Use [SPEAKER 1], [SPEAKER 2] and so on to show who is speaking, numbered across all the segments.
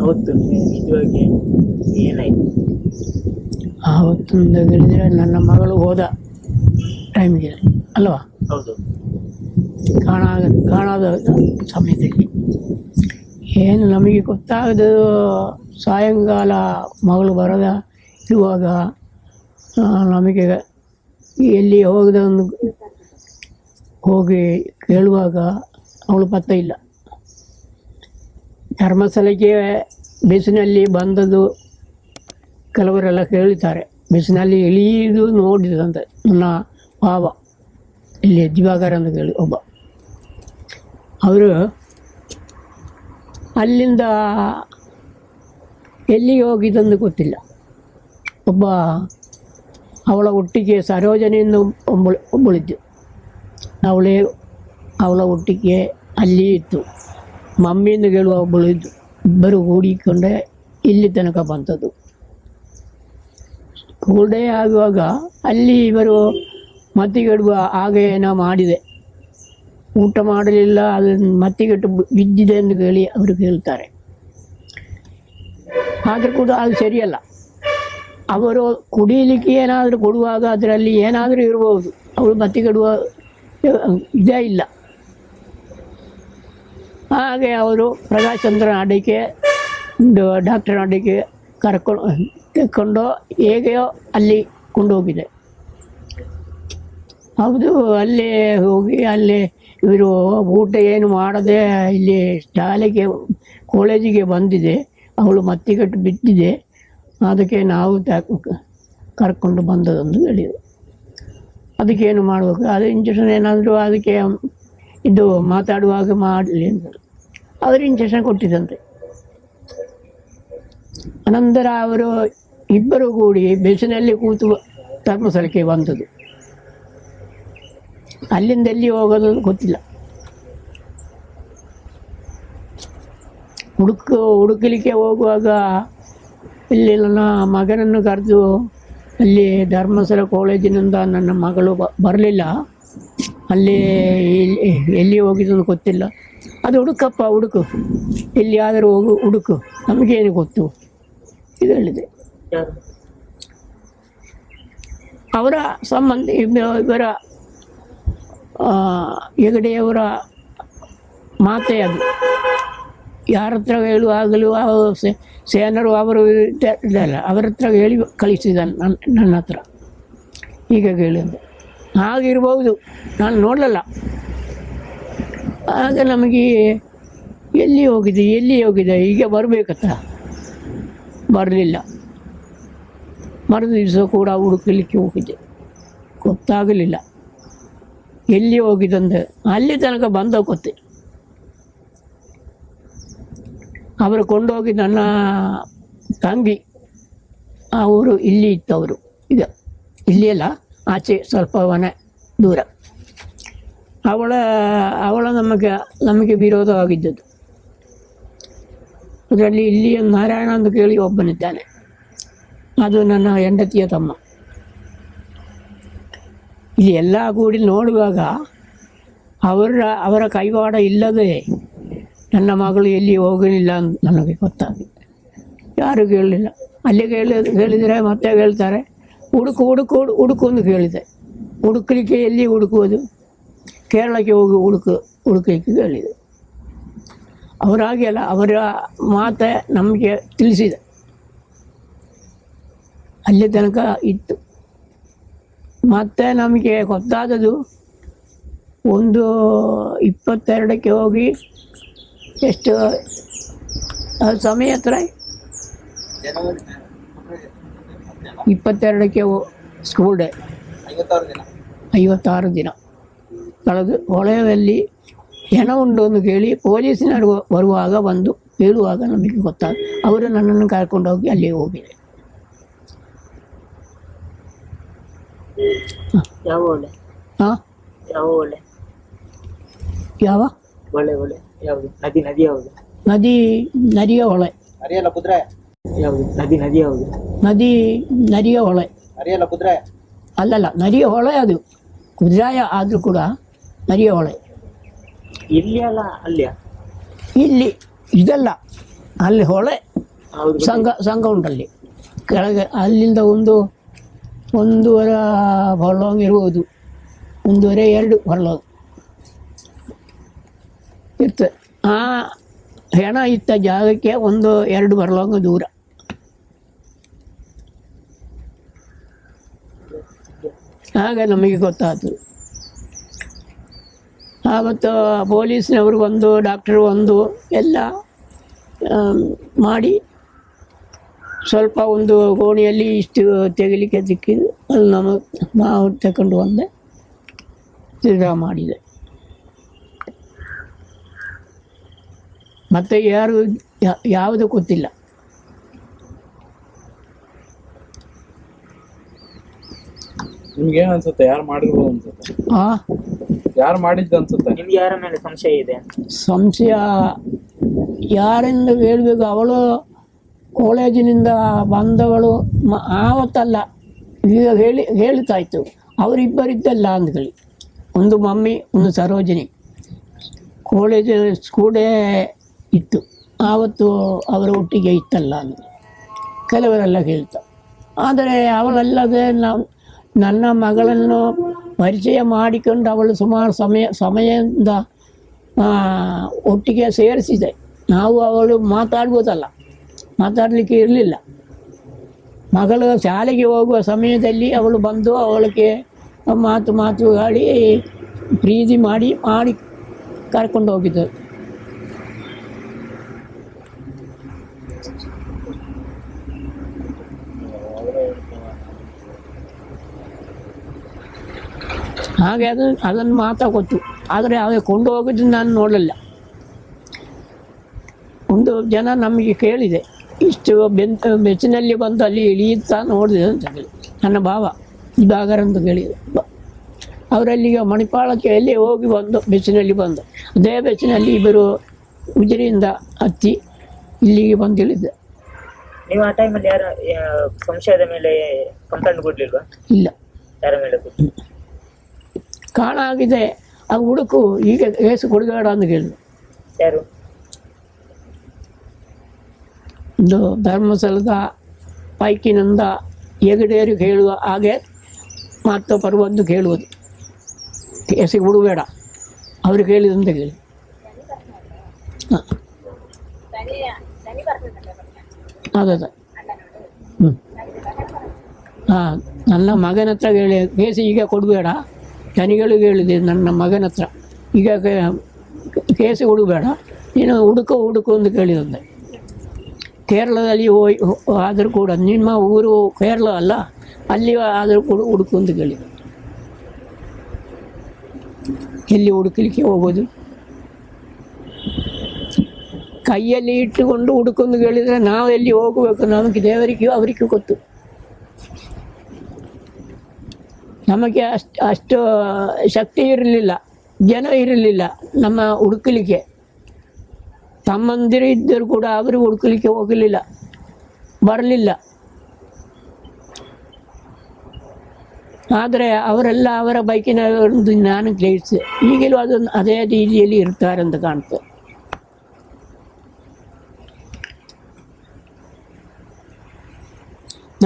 [SPEAKER 1] ಅವತ್ತು ನಿಜವಾಗಿ ಏನಾಯ್ತು?
[SPEAKER 2] ಆವತ್ತು ಹೇಳಿದರೆ ನನ್ನ ಮಗಳು ಹೋದ ಟೈಮಿಗೆ ಅಲ್ವಾ?
[SPEAKER 1] ಹೌದು.
[SPEAKER 2] ಕಾಣಾದ ಕಾಣಾದ ಸಮಯದಲ್ಲಿ. ಏನು ನಮಗೆ ಗೊತ್ತಾಗದು ಸಾಯಂಕಾಲ ಮಗಳು ಬರದ ಇರುವಾಗ ನಮಗೆ ಎಲ್ಲಿ ಹೋಗದ ಹೋಗಿ ಕೇಳುವಾಗ ಅವಳು ಪತ್ತೆ ಇಲ್ಲ. ಧರ್ಮಸ್ಥಳಕ್ಕೆ ಬಸ್ಸಿನಲ್ಲಿ ಬಂದದ್ದು ಕೆಲವರೆಲ್ಲ ಕೇಳುತ್ತಾರೆ ಬಸ್ಸಿನಲ್ಲಿ ಇಳಿದು ನೋಡಿದಂತೆ ನನ್ನ ಪಾವ ಇಲ್ಲಿ ದಿವಾಕರ್ ಅಂತ ಕೇಳಿ ಒಬ್ಬ. ಅವರು ಅಲ್ಲಿಂದ ಎಲ್ಲಿ ಹೋಗಿದ್ದಂದು ಗೊತ್ತಿಲ್ಲ. ಒಬ್ಬ ಅವಳ ಒಟ್ಟಿಗೆ ಸರೋಜನೆಯಿಂದ ಒಬ್ಬಳು, ಒಬ್ಬಳಿದ್ದು. ಅವಳೇ ಅವಳ ಒಟ್ಟಿಗೆ ಅಲ್ಲಿ ಇತ್ತು. ಮಮ್ಮಿಯಿಂದ ಕೇಳುವ ಒಬ್ಬಳು ಇಬ್ಬರು ಕೂಡಿಕೊಂಡೆ ಇಲ್ಲಿ ತನಕ ಬಂತದ್ದು ಸ್ಕೂಲ್ ಆಗುವಾಗ ಅಲ್ಲಿ ಇವರು ಮತ್ತಿಗೆಡುವ ಹಾಗೆ ಏನೋ ಮಾಡಿದೆ. ಊಟ ಮಾಡಲಿಲ್ಲ, ಅದನ್ನು ಮತ್ತಿಗೆಟ್ಟು ಬಿದ್ದಿದೆ ಎಂದು ಕೇಳಿ ಅವರು ಕೇಳ್ತಾರೆ. ಆದರೂ ಕೂಡ ಅದು ಸರಿಯಲ್ಲ. ಅವರು ಕುಡಿಯಲಿಕ್ಕೆ ಏನಾದರೂ ಕೊಡುವಾಗ ಅದರಲ್ಲಿ ಏನಾದರೂ ಇರಬಹುದು ಅವರು ಮತ್ತಿಗೆಡುವ ಇದೇ ಇಲ್ಲ. ಹಾಗೆ ಅವರು ಪ್ರಕಾಶ್ ಚಂದ್ರ ಅಡಿಕೆ ಡಾಕ್ಟರ್ ಅಡಿಕೆ ಕರ್ಕೊಂಡು ಹೇಗೆಯೋ ಅಲ್ಲಿ ಕೊಂಡೋಗಿದೆ. ಹೌದು, ಅಲ್ಲಿ ಹೋಗಿ ಅಲ್ಲಿ ಇವರು ಊಟ ಏನು ಮಾಡದೆ ಇಲ್ಲಿ ಶಾಲೆಗೆ, ಕಾಲೇಜಿಗೆ ಬಂದಿದೆ. ಅವಳು ಮತ್ತಿಗಟ್ಟು ಬಿದ್ದಿದೆ. ಅದಕ್ಕೆ ನಾವು ಕರ್ಕೊಂಡು ಬಂದದಂದು ಹೇಳಿದರು ಅದಕ್ಕೇನು ಮಾಡಬೇಕು? ಅದು ಇಂಜೆಕ್ಷನ್ ಏನಾದರೂ ಅದಕ್ಕೆ ಇದು ಮಾತಾಡುವಾಗ ಮಾಡಲಿ ಅಂತ. ಅವರು ಇಂಜೆಕ್ಷನ್ ಕೊಟ್ಟಿದ್ದಂತೆ ಅನಂತರ ಅವರು ಇಬ್ಬರು ಕೂಡಿ ಬೆಸಿನಲ್ಲಿ ಕೂತು ಧರ್ಮಸ್ಥಳಕ್ಕೆ ಬಂದದ್ದು. ಅಲ್ಲಿಂದ ಎಲ್ಲಿ ಹೋಗೋದು ಗೊತ್ತಿಲ್ಲ. ಹುಡುಕು, ಹುಡುಕಲಿಕ್ಕೆ ಹೋಗುವಾಗ ಇಲ್ಲಿ ನನ್ನ ಮಗನನ್ನು ಕರೆದು ಅಲ್ಲಿ ಧರ್ಮಸ್ಥಳ ಕಾಲೇಜಿನಿಂದ ನನ್ನ ಮಗಳು ಬರಲಿಲ್ಲ. ಅಲ್ಲಿ ಎಲ್ಲಿ ಎಲ್ಲಿ ಹೋಗಿದ್ದು ಗೊತ್ತಿಲ್ಲ. ಅದು ಹುಡುಕಪ್ಪ ಹುಡುಕು. ಎಲ್ಲಿಯಾದರೂ ಹೋಗು ಹುಡುಕು. ನಮಗೇನು ಗೊತ್ತು? ಇದು ಹೇಳಿದೆ ಅವರ ಸಂಬಂಧ ಇವ- ಇವರ ಹೆಗಡೆಯವರ ಮಾತೆ ಅದು. ಯಾರ ಹತ್ರ ಹೇಳುವಾಗಲೂ ಸೇನರು ಅವರು ಇದ್ದ- ಇದಲ್ಲ ಅವರ ಹತ್ರ ಹೇಳಿ ಕಳಿಸಿದ ನನ್ನ ನನ್ನ ಹತ್ರ. ಈಗ ಹೇಳಿದ್ದು ಹಾಗಿರ್ಬೋದು. ನಾನು ನೋಡಲಿಲ್ಲ. ಆಗ ನಮಗೆ ಎಲ್ಲಿ ಹೋಗಿದೆ ಎಲ್ಲಿ ಹೋಗಿದೆ? ಈಗ ಬರಬೇಕತ್ತ ಬರಲಿಲ್ಲ. ಮರು ದಿವಸ ಕೂಡ ಹುಡುಕಲಿಕ್ಕೆ ಹೋಗಿದ್ದೆ. ಗೊತ್ತಾಗಲಿಲ್ಲ. ಎಲ್ಲಿ ಹೋಗಿದಂದೆ ಅಲ್ಲಿ ತನಕ ಬಂದ ಗೊತ್ತೆ. ಅವರು ಕೊಂಡೋಗಿ ನನ್ನ ತಂಗಿ, ಅವರು ಇಲ್ಲಿ ಇದ್ದವರು. ಈಗ, ಇಲ್ಲಿ ಅಲ್ಲ, ಆಚೆ ಸ್ವಲ್ಪ ಮನೆ ದೂರ. ಅವಳ ಅವಳ ನಮಗೆ ನಮಗೆ ವಿರೋಧವಾಗಿದ್ದದ್ದು. ಅದರಲ್ಲಿ ಇಲ್ಲಿಯ ನಾರಾಯಣ ಅಂತ ಕೇಳಿ ಒಬ್ಬನಿದ್ದಾನೆ. ಅದು ನನ್ನ ಹೆಂಡತಿಯ ತಮ್ಮ. ಇಲ್ಲಿ ಎಲ್ಲ ಕೂಡಿ ನೋಡುವಾಗ ಅವರ ಅವರ ಕೈವಾಡ ಇಲ್ಲದೆ ನನ್ನ ಮಗಳು ಎಲ್ಲಿ ಹೋಗಲಿಲ್ಲ ಅಂತ ನನಗೆ ಗೊತ್ತಾಗಿದೆ ಯಾರು ಕೇಳಲಿಲ್ಲ. ಅಲ್ಲಿ ಕೇಳಿ, ಕೇಳಿದರೆ ಮತ್ತೆ ಹೇಳ್ತಾರೆ, ಹುಡುಕು ಹುಡುಕು ಹುಡು- ಹುಡುಕು ಅಂತ ಕೇಳಿದೆ. ಹುಡುಕಲಿಕ್ಕೆ ಎಲ್ಲಿ ಹುಡುಕುವುದು? ಕೇರಳಕ್ಕೆ ಹೋಗಿ ಹುಡುಕ ಹುಡುಕಲಿಕ್ಕೆ ಹೇಳಿದೆ ಅವರಾಗೆ ಅಲ್ಲ ಅವರ ಮಾತೆ ನಮಗೆ ತಿಳಿಸಿದೆ. ಅಲ್ಲಿ ತನಕ ಇತ್ತು. ಮತ್ತೆ ನಮಗೆ ಗೊತ್ತಾದದು ಒಂದು ಇಪ್ಪತ್ತೆರಡಕ್ಕೆ ಹೋಗಿ ಎಷ್ಟು ಸಮಯ ಹತ್ರ? ಇಪ್ಪತ್ತೆರಡಕ್ಕೆ ಸ್ಕೂಲ್ ಡೇ
[SPEAKER 1] ಐವತ್ತಾರು ದಿನ.
[SPEAKER 2] ಐವತ್ತಾರು ದಿನ. ಕಳೆದು ಹೊಳೆಯಲ್ಲಿ ಹೆಣ ಉಂಡು ಎಂದು ಕೇಳಿ ಪೊಲೀಸಿನವರು ಬರುವಾಗ ಬಂದು ಹೇಳುವಾಗ ನಮಗೆ ಗೊತ್ತಾಗ ಅವರು ನನ್ನನ್ನು ಕರ್ಕೊಂಡು ಹೋಗಿ ಅಲ್ಲಿ ಹೋಗಿದೆ.
[SPEAKER 1] ಯಾವ ಒಳ್ಳೆ
[SPEAKER 2] ಹಾಂ
[SPEAKER 1] ಯಾವ ಒಳ್ಳೆ
[SPEAKER 2] ಯಾವ?
[SPEAKER 1] ಒಳ್ಳೆ ಒಳ್ಳೆ ಯಾವುದು? ನದಿ ನದಿ ಯಾವುದು?
[SPEAKER 2] ನದಿ ನದಿಯ ಹೊಳೆ.
[SPEAKER 3] ಅರಿಯಲ್ಲ ಕುದ್ರೆ?
[SPEAKER 1] ಯಾವುದು? ನದಿ ನದಿ ಯಾವುದು?
[SPEAKER 2] ನದಿ ನದಿಯ ಹೊಳೆ. ಅಲ್ಲಲ್ಲ ನದಿಯ ಹೊಳೆ ಅದು. ಕುದ್ರಾಯ ಆದರೂ ಕೂಡ ಹೊಳೆ
[SPEAKER 1] ಇಲ್ಲಿ ಅಲ್ಲ? ಅಲ್ಲಿಯ?
[SPEAKER 2] ಇಲ್ಲಿ ಇದಲ್ಲ. ಅಲ್ಲಿ ಹೊಳೆ ಸಂಘ ಸಂಘ ಉಂಟಲ್ಲಿ. ಕೆಳಗೆ ಅಲ್ಲಿಂದ ಒಂದು ಒಂದೂವರೆ ಹೊರಲಾಂಗ್ ಇರ್ಬೋದು. ಒಂದೂವರೆ ಎರಡು ಹೊರಲಾಂಗ್. ಇರ್ತದೆ. ಆ ಹೆಣ ಇತ್ತ ಜಾಗಕ್ಕೆ ಒಂದು ಎರಡು ಬರಲಂಗ ದೂರ. ಆಗ ನಮಗೆ ಗೊತ್ತಾಯ್ತು ಆವತ್ತು ಪೊಲೀಸ್ನವರು ಒಂದು ಡಾಕ್ಟರ್ ಒಂದು ಎಲ್ಲ ಮಾಡಿ ಸ್ವಲ್ಪ ಒಂದು ಕೋಣಿಯಲ್ಲಿ ಇಷ್ಟು ತೆಗಿಲಿಕ್ಕೆ ಸಿಕ್ಕಿದ್ದು ಅದು ನಾನು ನಾವು ತಗೊಂಡು ಬಂದೆ. ತಿರ್ಗಾ ಮಾಡಿದೆ. ಮತ್ತೆ ಯಾರು ಯಾವುದು ಗೊತ್ತಿಲ್ಲ.
[SPEAKER 3] ನಿಮ್ಗೆ ಏನ್ ಅನ್ಸುತ್ತೆ? ಯಾರು ಮಾಡಿರ್ಬೋದು ಅನ್ಸುತ್ತೆ?
[SPEAKER 2] ಆ
[SPEAKER 3] ಯಾರು ಮಾಡಿದ್ದು ಅನ್ಸುತ್ತೆ?
[SPEAKER 1] ನಿಮ್ಗೆ ಯಾರ ಮೇಲೆ ಸಂಶಯ ಇದೆ?
[SPEAKER 2] ಸಂಶಯ ಯಾರೆಂದು ಹೇಳ್ಬೇಕು ಅವಳು ಕಾಲೇಜಿನಿಂದ ಬಂದವಳು ಮ- ಆವತ್ತಲ್ಲ. ಈಗ ಹೇಳಿ ಹೇಳ್ತಾ ಇತ್ತು. ಅವರಿಬ್ಬರಿದ್ದಲ್ಲ ಅಂದ್ಕೊಳ್ಳಿ. ಒಂದು ಮಮ್ಮಿ ಒಂದು ಸರೋಜಿನಿ. ಕಾಲೇಜ್ ಸ್ಕೂಲೇ ಇತ್ತು. ಆವತ್ತು ಅವರ ಒಟ್ಟಿಗೆ ಇತ್ತಲ್ಲ ಅಂತ. ಕೆಲವರೆಲ್ಲ ಹೇಳ್ತಾ. ಆದರೆ ಅವಳಲ್ಲದೆ ನಾವು ನನ್ನ ಮಗಳನ್ನು ಪರಿಚಯ ಮಾಡಿಕೊಂಡು ಅವಳು ಸುಮಾರು ಸಮಯ, ಸಮಯದಿಂದ ಒಟ್ಟಿಗೆ ಸೇರಿಸಿದೆ. ನಾವು ಅವಳು ಮಾತಾಡ್ಬೋದಲ್ಲ. ಮಾತಾಡಲಿಕ್ಕೆ ಇರಲಿಲ್ಲ. ಮಗಳು ಶಾಲೆಗೆ ಹೋಗುವ ಸಮಯದಲ್ಲಿ ಅವಳು ಬಂದು ಅವಳಿಗೆ ಮಾತು ಮಾತು ಆಡಿ ಪ್ರೀತಿ ಮಾಡಿ ಮಾಡಿ ಕರ್ಕೊಂಡು ಹೋಗಿದ್ದು ಹಾಗೆ ಅದು ಅದನ್ನು ಮಾತ್ರ ಗೊತ್ತು. ಆದರೆ ಅವ ಕೊಂಡು ನಾನು ನೋಡಲಿಲ್ಲ. ಒಂದು ಜನ ನಮಗೆ ಕೇಳಿದೆ ಇಷ್ಟು ಬೆಂತ ಬೆಚ್ಚಿನಲ್ಲಿ ಬಂದು ಅಲ್ಲಿ ಇಳಿಯುತ್ತಾ ನೋಡಿದೆ ಅಂತ ಹೇಳಿ ನನ್ನ ಭಾವ ಸುಧಾಕರ್ ಅಂತ ಕೇಳಿದೆ. ಅವರಲ್ಲಿಗೆ ಮಣಿಪಾಲಕ್ಕೆ ಎಲ್ಲಿ ಹೋಗಿ ಬಂದು ಬೆಚ್ಚಿನಲ್ಲಿ ಬಂದು ಅದೇ ಬೆಚ್ಚಿನಲ್ಲಿ ಇಬ್ಬರು ಉಜಿರಿಯಿಂದ ಹತ್ತಿ ಇಲ್ಲಿಗೆ ಬಂದು ಇಳಿದೆ.
[SPEAKER 1] ನೀವು ಆ ಟೈಮಲ್ಲಿ ಯಾರ ಸಂಶಯದ ಮೇಲೆ ಕಂಪ್ಲೇಂಟ್ ಕೊಡ್ಲಿಲ್ವಾ?
[SPEAKER 2] ಇಲ್ಲ.
[SPEAKER 1] ಯಾರ ಮೇಲೆ
[SPEAKER 2] ಕಾಣ ಆಗಿದೆ ಆ ಹುಡುಕು ಈಗ ಏಸು ಕೊಡಬೇಡ ಅಂತ ಕೇಳಿದ್ರು ಒಂದು ಧರ್ಮಸ್ಥಳದ ಪೈಕಿನಿಂದ ಹೆಗಡೆಯರಿಗೆ ಹೇಳುವ ಹಾಗೆ ಮತ್ತು ಪರ್ವದ್ದು ಕೇಳುವುದು. ಕೇಸಿಗೆ ಬಿಡಬೇಡ. ಅವರು ಕೇಳಿದಂತ ಕೇಳಿ. ಹಾಂ. ಅದೇ ಹ್ಞೂ ಹಾಂ ನನ್ನ ಮಗನ ಹತ್ರ ಹೇಳಿ ಕೇಸಿ ಈಗ ಕೊಡಬೇಡ. ನನಗಳಿಗೆ ಹೇಳಿದೆ ನನ್ನ ಮಗನ ಹತ್ರ. ಈಗ ಕೇಸು ಹುಡುಗಬೇಡ ನೀನು ಹುಡುಕು ಹುಡುಕು ಅಂತ ಕೇಳಿದಂತೆ ಕೇರಳದಲ್ಲಿ ಹೋಯ್ ಆದರೂ ಕೂಡ ನಿಮ್ಮ ಊರು ಕೇರಳ ಅಲ್ಲ, ಅಲ್ಲಿ ಆದರೂ ಕೂಡ ಹುಡುಕು ಅಂತ ಕೇಳಿದ ಎಲ್ಲಿ ಹುಡುಕಲಿಕ್ಕೆ ಹೋಗೋದು? ಕೈಯಲ್ಲಿ ಇಟ್ಟುಕೊಂಡು ಹುಡುಕೊಂಡು ಕೇಳಿದರೆ ನಾವು ಎಲ್ಲಿ ಹೋಗಬೇಕು ನಮಗೆ ದೇವರಿಗೂ, ಅವರಿಗೆ ಗೊತ್ತು. ನಮಗೆ ಅಷ್ಟು ಅಷ್ಟು ಶಕ್ತಿ ಇರಲಿಲ್ಲ, ಜನ ಇರಲಿಲ್ಲ ನಮ್ಮ ಹುಡುಕಲಿಕ್ಕೆ. ತಮ್ಮಂದಿರು ಇದ್ದರು ಕೂಡ ಅವರು ಹುಡುಕಲಿಕ್ಕೆ ಹೋಗಲಿಲ್ಲ, ಬರಲಿಲ್ಲ. ಆದರೆ ಅವರೆಲ್ಲ ಅವರ ಬೈಕಿನ ಒಂದು ನಾನು ಗ್ರಹಿಸಿದೆ ಈಗಲೂ ಅದೊಂದು ಅದೇ ರೀತಿಯಲ್ಲಿ ಇರ್ತಾರೆ ಅಂತ ಕಾಣ್ತದೆ.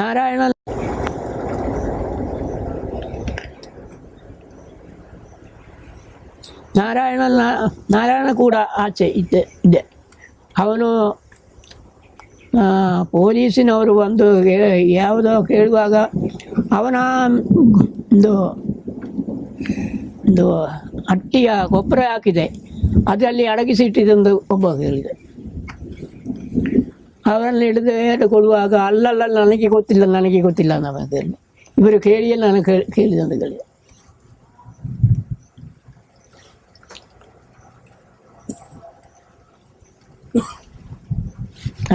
[SPEAKER 2] ನಾರಾಯಣ ನಾರಾಯಣ ನಾರಾಯಣ ಕೂಡ ಆಚೆ ಇದ್ದೆ ಇದೆ ಅವನು ಪೊಲೀಸಿನವರು ಏ- ಯಾವುದೋ ಕೇಳುವಾಗ ಅವನ, ಒಂದು ಒಂದು ಅಟ್ಟಿಯ ಗೊಬ್ಬರ ಹಾಕಿದೆ. ಅದರಲ್ಲಿ ಅಡಗಿಸಿಟ್ಟಿದ್ದೊಂದು ಒಬ್ಬ ಹೇಳಿದೆ. ಅವರನ್ನು ಹಿಡಿದು ಕೊಡುವಾಗ ಅಲ್ಲಲ್ಲ ನನಗೆ ಗೊತ್ತಿಲ್ಲ ನನಗೆ ಗೊತ್ತಿಲ್ಲ ನಮ್ಮ ಇವರು ಕೇಳಿಯೇ ನಾನು ಕೇಳಿ, ಕೇಳಿದಂತ ಹೇಳಿದೆ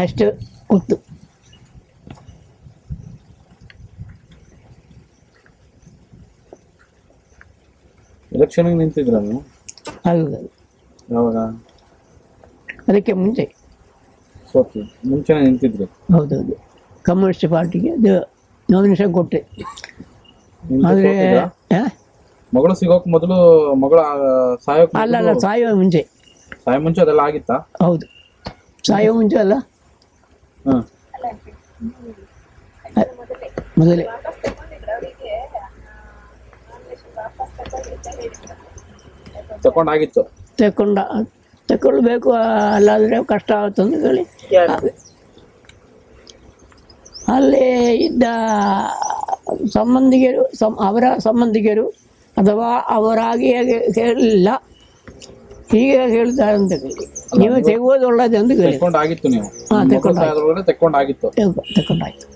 [SPEAKER 2] ಅಷ್ಟು ಉತ್ತು
[SPEAKER 3] ಎಲೆಕ್ಷನ್ಗೆ ನಿಂತಿದ್ರ
[SPEAKER 2] ಹೌದು.
[SPEAKER 3] ಯಾವಾಗ?
[SPEAKER 2] ಅದಕ್ಕೆ ಮುಂಚೆ.
[SPEAKER 3] ಸೋತಿ ಮುಂಚೆನೆ ನಿಂತಿದ್ರು
[SPEAKER 2] ಹೌದೌದು. ಕಮ್ಯುನಿಸ್ಟ್ ಪಾರ್ಟಿಗೆ ಅದು ನಾಮಿನೇಷನ್ ಕೊಟ್ಟೆ. ಆದ್ರೆ
[SPEAKER 3] ಆದರೆ ಮಗಳು ಸಿಗೋಕ್ ಮೊದಲು ಮಗಳು ಸಾಯೋ
[SPEAKER 2] ಅಲ್ಲ ಅಲ್ಲ ಸಾಯೋ ಮುಂಚೆ.
[SPEAKER 3] ಸಾಯೋ ಮುಂಚೆ ಅದೆಲ್ಲ ಆಗಿತ್ತಾ?
[SPEAKER 2] ಹೌದು. ಸಾಯೋ ಮುಂಚೆ ಅಲ್ಲ ಮೊದಲೇ
[SPEAKER 3] ತಕೊಂಡಾಗಿತ್ತು
[SPEAKER 2] ತಕೊಂಡ ತಗೊಳ್ಬೇಕು ಅಲ್ಲಾದರೆ ಕಷ್ಟ ಆಗುತ್ತಂದು ಹೇಳಿ ಅಲ್ಲಿ ಇದ್ದ ಸಂಬಂಧಿಕರು ಸಂ ಅವರ ಸಂಬಂಧಿಕರು ಅಥವಾ ಅವರಾಗಿಯೇ ಹೇಳಲಿಲ್ಲ ಹೀಗೆ ಹೇಳ್ತಾರೆ ಅಂತ ಕೇಳಿ ನೀವು ತೆಗುವುದು ಒಳ್ಳೇದು ಅಂದ್ರೆ ಕೇಳಿ
[SPEAKER 3] ತಕೊಂಡಾಗಿತ್ತು ನೀವು. ತಕೊಂಡಾಗಿತ್ತು
[SPEAKER 2] ತಗೊಂಡಾಯ್ತು